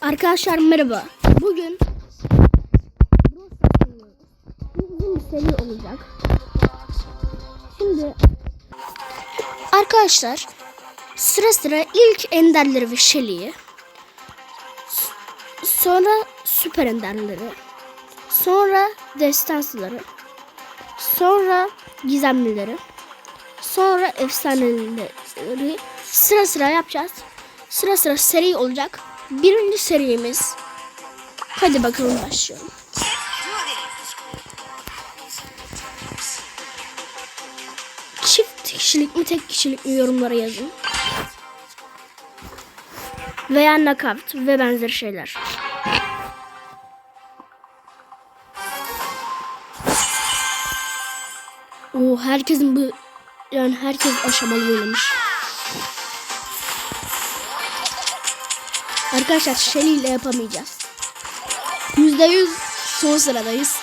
Arkadaşlar merhaba. Bugün Bu uzun bir seri olacak. Şimdi arkadaşlar sıra sıra ilk enderleri ve şeliği s- sonra süper enderleri sonra destansıları sonra gizemlileri sonra efsaneleri sıra sıra yapacağız. Sıra sıra seri olacak. Birinci serimiz. Hadi bakalım başlayalım. Çift kişilik mi tek kişilik mi yorumlara yazın. Veya knockout ve benzeri şeyler. Oo herkesin bu yani herkes aşamalı oynamış. Arkadaşlar Shelly ile yapamayacağız. Yüzde yüz son sıradayız.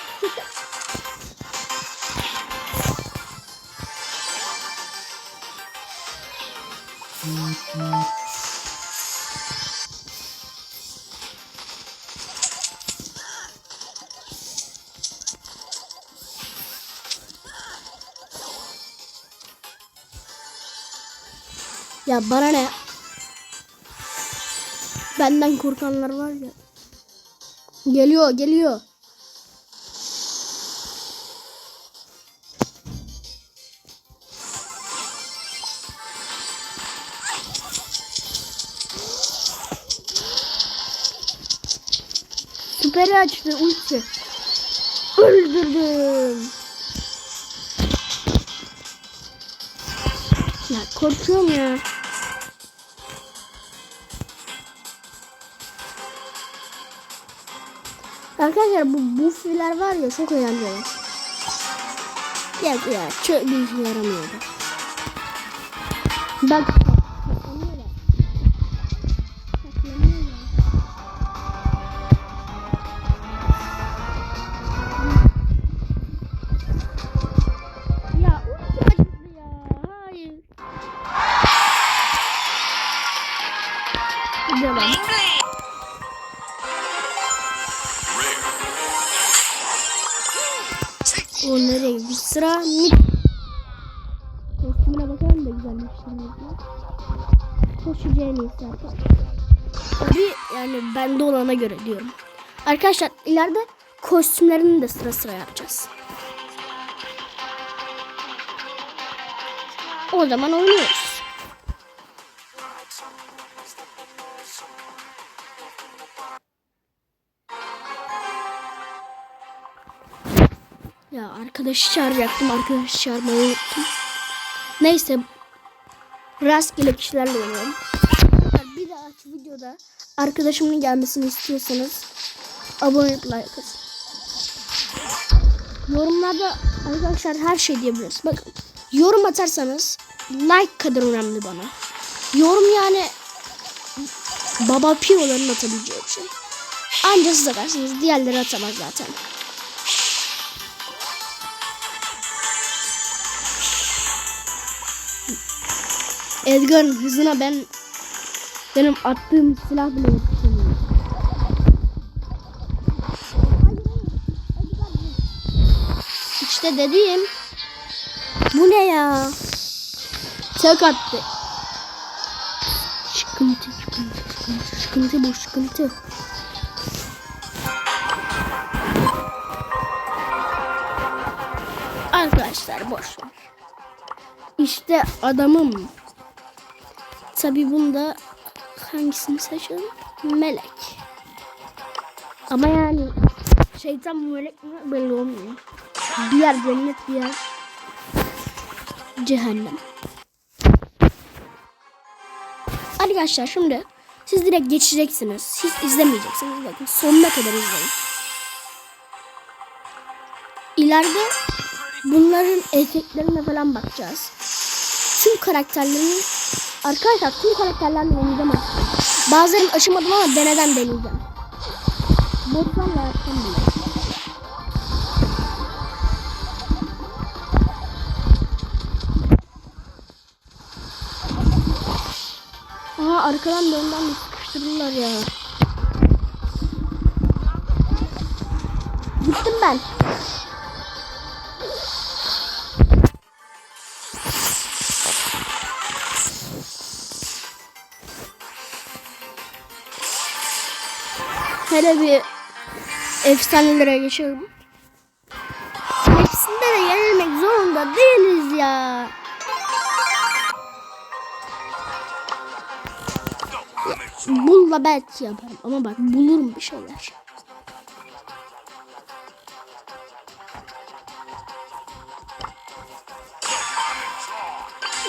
ya bana ne? Benden korkanlar var ya. Geliyor, geliyor. Süperi açtı ulti. Öldürdüm. Ya korkuyorum ya. Arkadaşlar bu bufiler var ya çok eğlenceli. Ya ya çok bir işe yaramıyor. Bak. Devam. O nereye gitti? Sıra mid. Kostümüne bakalım da güzelmiş. En iyisi arkadaşlar. Tabii yani bende olana göre diyorum. Arkadaşlar ileride kostümlerini de sıra sıra yapacağız. O zaman oynuyoruz. Ya arkadaşı çağıracaktım. Arkadaşı çağırmayı unuttum. Neyse. Rastgele kişilerle oynuyorum. Bir dahaki videoda arkadaşımın gelmesini istiyorsanız abone olup like atın. Yorumlarda arkadaşlar her şey diyebiliriz. Bakın yorum atarsanız like kadar önemli bana. Yorum yani baba piyoların atabileceği bir şey. Anca siz atarsınız. Diğerleri atamaz zaten. Edgar'ın hızına ben benim attığım silah bile yetişemiyor. İşte dediğim bu ne ya? Tek attı. Sıkıntı, sıkıntı, sıkıntı, sıkıntı bu sıkıntı. Arkadaşlar boş ver. İşte adamım. Tabi bunda hangisini seçelim? Melek. Ama yani şeytan melek mi belli olmuyor. Diğer cennet diğer cehennem. Arkadaşlar şimdi siz direkt geçeceksiniz. Hiç izlemeyeceksiniz. Bakın sonuna kadar izleyin. İleride bunların efektlerine falan bakacağız. Tüm karakterlerin Arkadaşlar tüm karakterlerle deneyeceğim aslında. Bazılarını aşamadım ama deneden deneyeceğim. Botlarla yaptım bile. Aha arkadan da ondan sıkıştırdılar ya. Gittim ben. Hele bir efsanelere geçelim. Hepsinde de yenilmek zorunda değiliz ya. Bulla belki yaparım ama bak bulurum bir şeyler.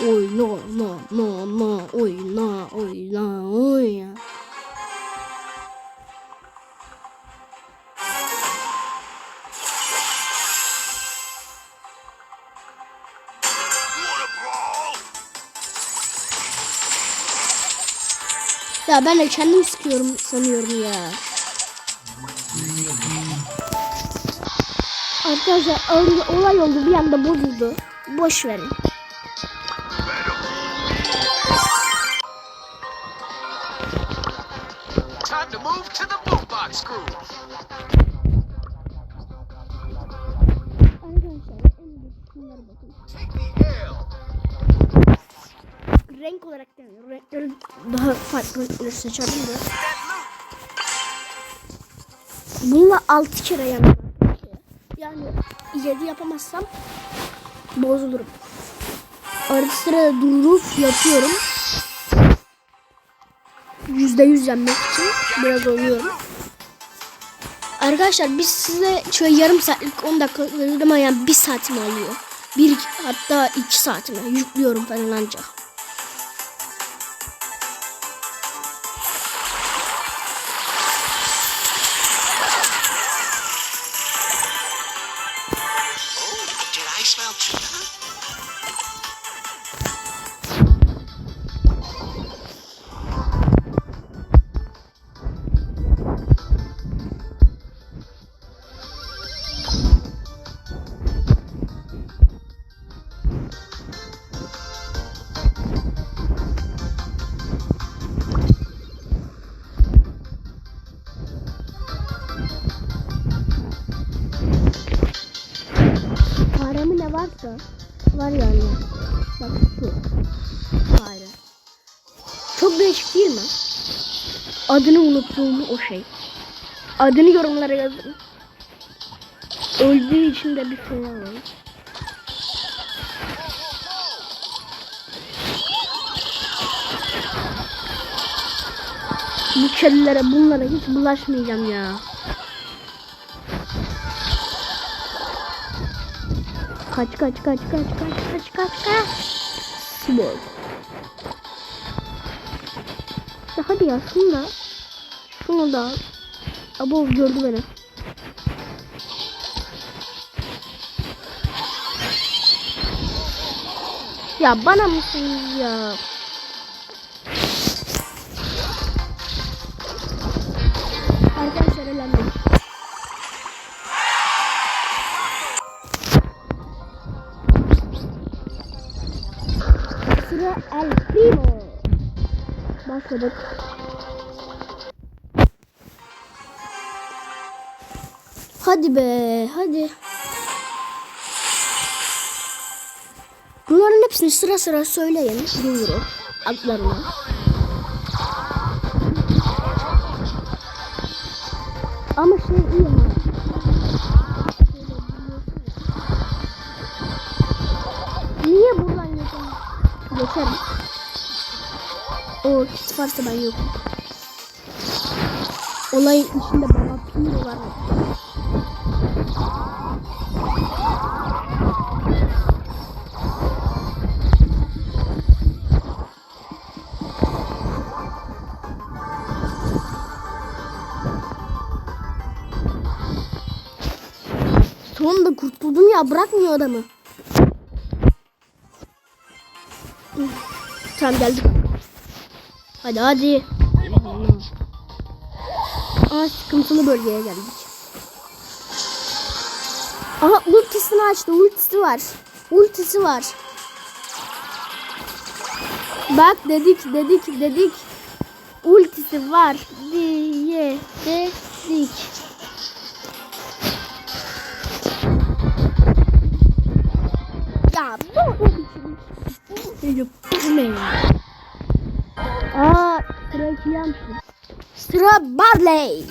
Oyna, na, na, na, oyna, oyna, oyna. Ya ben de kendim sıkıyorum sanıyorum ya. Arkadaşlar ol- olay oldu bir anda bozuldu. Boş verin. Arkadaşlar en şunlara bakın. Renk olarak demiyorum. Renkleri daha farklı renkleri seçerdim de. Bununla 6 kere yandım. Yani 7 yapamazsam bozulurum. Arada sırada durup yapıyorum. %100 yenmek için biraz oynuyorum. Arkadaşlar biz size şöyle yarım saatlik 10 dakikalık verdim ama yani 1 saatimi alıyor. Bir hatta 2 saatimi yüklüyorum falan ancak. Var yani. Bak şu. Fare. Çok değişik değil mi? Adını unuttuğum o şey. Adını yorumlara yazın. Öldüğü için de bir fena var. Bu kedilere bunlara hiç bulaşmayacağım ya. Kaç kaç kaç kaç kaç kaç kaç kaç. Sibol. Ya hadi ya şunu da. Şunu da. Abo gördü beni. Ya bana mısınız ya? Hadi be, hadi. Bunların hepsini sıra sıra söyleyin. Duyuru. Adlarını. Ama şey iyi ama. Niye buradan geçelim? Geçerim. O kit varsa ben yokum. Olayın içinde bana piro var. Ya bırakmıyor adamı. Tamam geldik. Hadi hadi. Aa sıkıntılı bölgeye geldik. Aha ultisini açtı. Ultisi var. Ultisi var. Bak dedik dedik dedik. Ultisi var diye dedik. Aa, sıra iki yanmışım. Sıra Barley.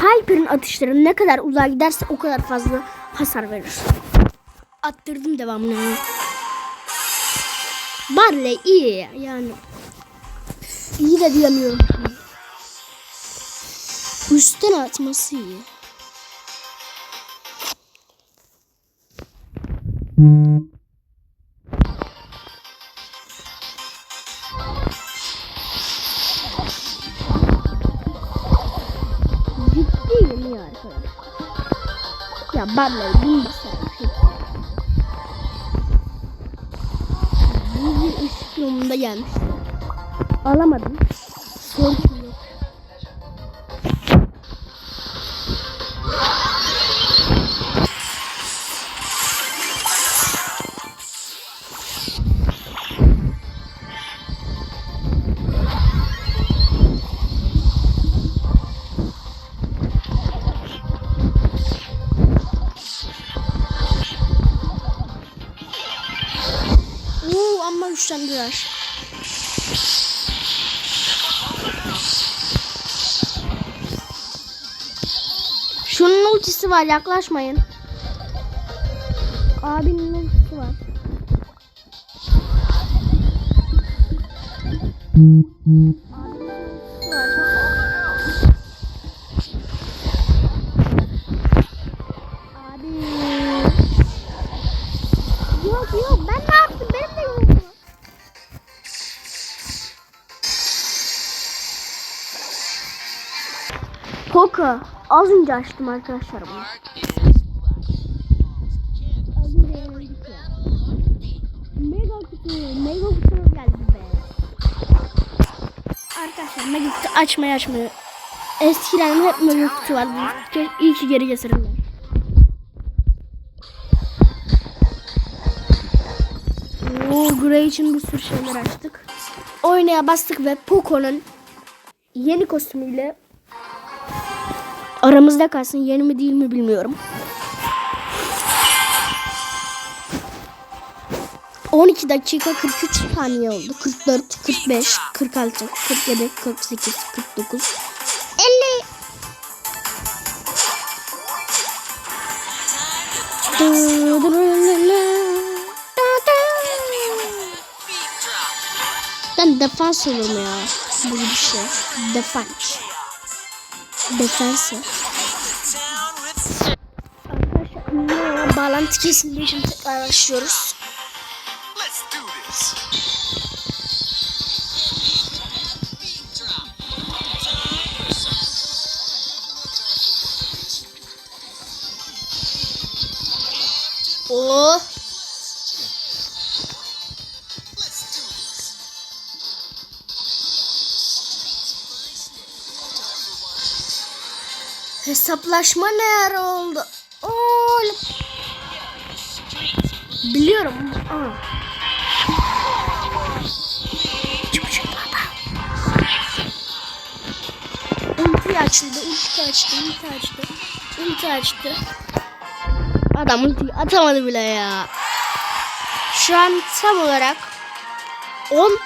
Piper'ın atışları ne kadar uzağa giderse o kadar fazla hasar verir. Attırdım devamını. Barley iyi yani. İyi de diyemiyorum. Üstten atması iyi. Ciddiyim ya arkadaşlar. Ya bunu da sarmış. Bu bir ışık yolunda gelmiş. Alamadım. Ultisi var yaklaşmayın. Abinin ultisi var. Az önce açtım arkadaşlar bunu. Mega kutu, mega kutu geldi be. Arkadaşlar mega kutu açmayı açmayı. Eskiden hep mega kutu vardı. İyi ki geri getirdim ben. Oo, Grey için bir sürü şeyler açtık. Oynaya bastık ve Poco'nun yeni kostümüyle aramızda kalsın. Yeni mi değil mi bilmiyorum. 12 dakika 43 saniye oldu. 44, 45, 46, 47, 48, 49, 50. Ben defans olurum ya. Bu bir şey. Defans. Defans. Arkadaşlar bağlantı kesildiği için tekrar başlıyoruz. Let's Hesaplaşma ne ara oldu? Oo. Biliyorum. Aa. Çocuk baba. Ulti açıldı, ulti açtı, ulti açtı, ulti açtı. Adam ulti atamadı bile ya. Şu an tam olarak 14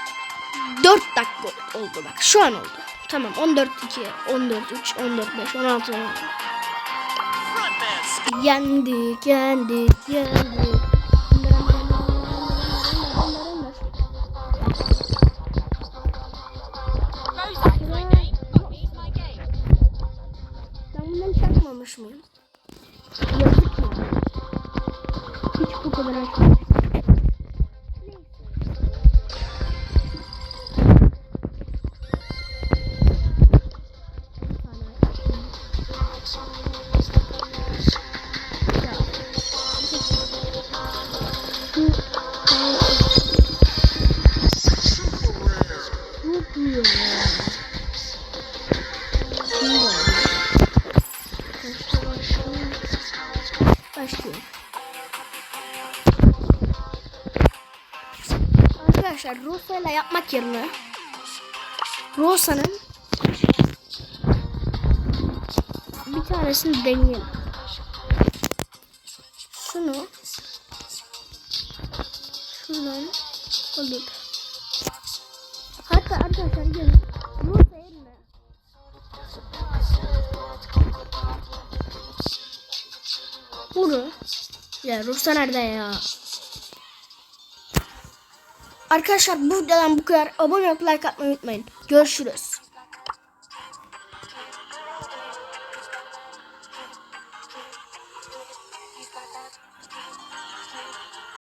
dakika oldu bak. Şu an oldu. Tamam 14 2, 14 3, 14 5, 16 16. Frontman Yendik, yendik, yendik. Arkadaşlar Rosa ile yapmak yerine Rosa'nın bir tanesini deneyelim. Şunu Şuradan. Olur. Hatta arkadaşlar gelin. Bursa yerine. Bunu. Ya Rusya nerede ya? Arkadaşlar bu videodan bu kadar. Abone olup like atmayı unutmayın. Görüşürüz.